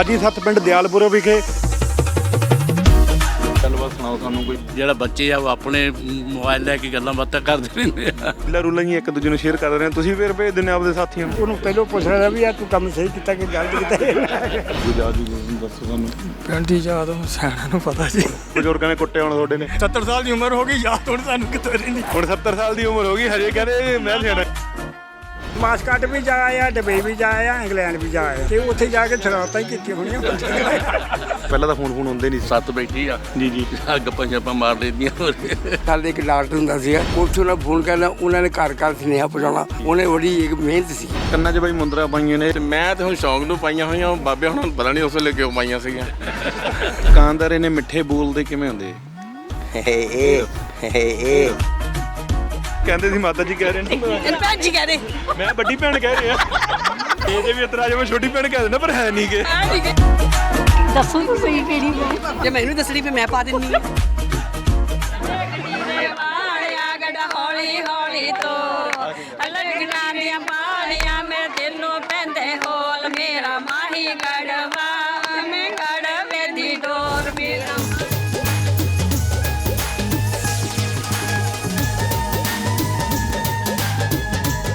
ਅੱਜ ਹੀ ਸੱਤ ਪਿੰਡ ਦਿਆਲਪੁਰ ਵਿਖੇ। ਗੱਲਬਾਤ ਸੁਣਾਓ ਸਾਨੂੰ ਕੋਈ ਜਿਹੜਾ ਬੱਚੇ ਆ ਉਹ ਆਪਣੇ ਮੋਬਾਈਲ ਲੈ ਕੇ ਗੱਲਾਂ ਬਾਤਾਂ ਕਰਦੇ ਰਹਿੰਦੇ ਆ। ਲਾ ਰੂਲਾਂ ਹੀ ਇੱਕ ਦੂਜੇ ਨੂੰ ਸ਼ੇਅਰ ਕਰ ਰਹੇ ਤੁਸੀਂ ਫਿਰ ਭੇਜ ਦਿੰਦੇ ਆਪਦੇ ਸਾਥੀਆਂ ਨੂੰ। ਉਹਨੂੰ ਪਹਿਲਾਂ ਪੁੱਛ ਲੈਣਾ ਵੀ ਆ ਤੂੰ ਕੰਮ ਸਹੀ ਕੀਤਾ ਕਿ ਗਲਤ ਕੀਤਾ। ਹੀ ਦੱਸੋ ਸਾਨੂੰ। ਪਿੰਡ ਦੀ ਯਾਦ ਸਿਆਣਾ ਨੂੰ ਪਤਾ ਜੀ। ਬਜ਼ੁਰਗਾਂ ਨੇ ਕੁੱਟੇ ਹੋਣ ਤੁਹਾਡੇ ਨੇ। 70 ਸਾਲ ਦੀ ਉਮਰ ਹੋ ਗਈ ਯਾਦ ਹੁਣ ਸਾਨੂੰ ਕਿੱਥੋਂ ਰਹਿੰਦੀ। ਹੁਣ 70 ਸਾਲ ਦੀ ਉਮਰ ਹੋ ਗਈ ਹਜੇ ਕਹਿੰਦੇ ਮੈਂ ਸਿਆਣਾ। ਮਾਸਕਟ ਵੀ ਜਾ ਆਇਆ ਡਬਈ ਵੀ ਜਾ ਆਇਆ ਇੰਗਲੈਂਡ ਵੀ ਜਾ ਆਇਆ ਤੇ ਉੱਥੇ ਜਾ ਕੇ ਸ਼ਰਾਰਤਾਂ ਹੀ ਕੀਤੀਆਂ ਹੋਣੀਆਂ। ਪਹਿਲਾਂ ਤਾਂ ਫੋਨ ਫੋਨ ਹੁੰਦੇ ਨਹੀਂ ਸੱਤ ਬੈਠੀ ਆ। ਜੀ ਜੀ। ਗੱਪਾਂ ਛਾਪਾਂ ਮਾਰ ਲੈਂਦੀਆਂ ਸਾਡੇ ਇੱਕ ਡਾਕਟਰ ਹੁੰਦਾ ਸੀਗਾ ਉੱਥੋਂ ਨਾਲ ਫੋਨ ਕਰਨਾ ਉਹਨਾਂ ਨੇ ਘਰ ਘਰ ਸੁਨੇਹਾ ਪਹੁੰਚਾਉਣਾ। ਉਹਨੇ ਬੜੀ ਇੱਕ ਮਿਹਨਤ ਸੀ। ਕੰਨਾਂ 'ਚ ਬਾਈ ਮੁੰਦਰਾ ਪਾਈਆਂ ਨੇ। ਤੇ ਮੈਂ ਤੇ ਹੁਣ ਸ਼ੌਂਕ ਨੂੰ ਪਾਈਆਂ ਹੋਈਆਂ। ਬਾਬੇ ਹੁਣ ਪਤਾ ਨਹੀਂ ਉਸ ਵੇਲੇ ਕਿਉਂ ਪਾਈਆਂ ਸੀਗੀਆਂ। ਦੁਕਾਨਦਾਰ ਨੇ ਮਿੱਠੇ ਬੋਲਦੇ ਕਿਵੇਂ ਹੁੰਦੇ? ਕਹਿੰਦੇ ਸੀ ਮਾਤਾ ਜੀ ਕਹਿ ਰਹੇ ਨੇ। ਭੈਣ ਜੀ ਕਹਦੇ ਮੈਂ ਵੱਡੀ ਭੈਣ ਕਹਿ ਰਿਹਾ। ਇਹਦੇ ਵੀ ਇਤਰਾਜ ਮੈਂ ਛੋਟੀ ਭੈਣ ਕਹਿ ਦਿੰਦਾ ਪਰ ਹੈ ਨਹੀਂ ਗੇ। ਦੱਸੋ ਤੁਸੀਂ ਕਿਹੜੀ ਜੇ ਮੈਨੂੰ ਦੱਸਣੀ ਵੀ ਮੈਂ ਪਾ ਦਿੰਨੀ ਆ। ਵਾਲਿਆ ਗੜਾ ਹੌਲੀ ਹੌਲੀ ਤੋਂ ਲੱਗਣਾ ਦੀਆਂ ਬਾਲੀਆਂ ਮੇਰੇ ਦਿਲ ਨੂੰ ਪੈਂਦੇ ਹੋਲ ਮੇਰੇ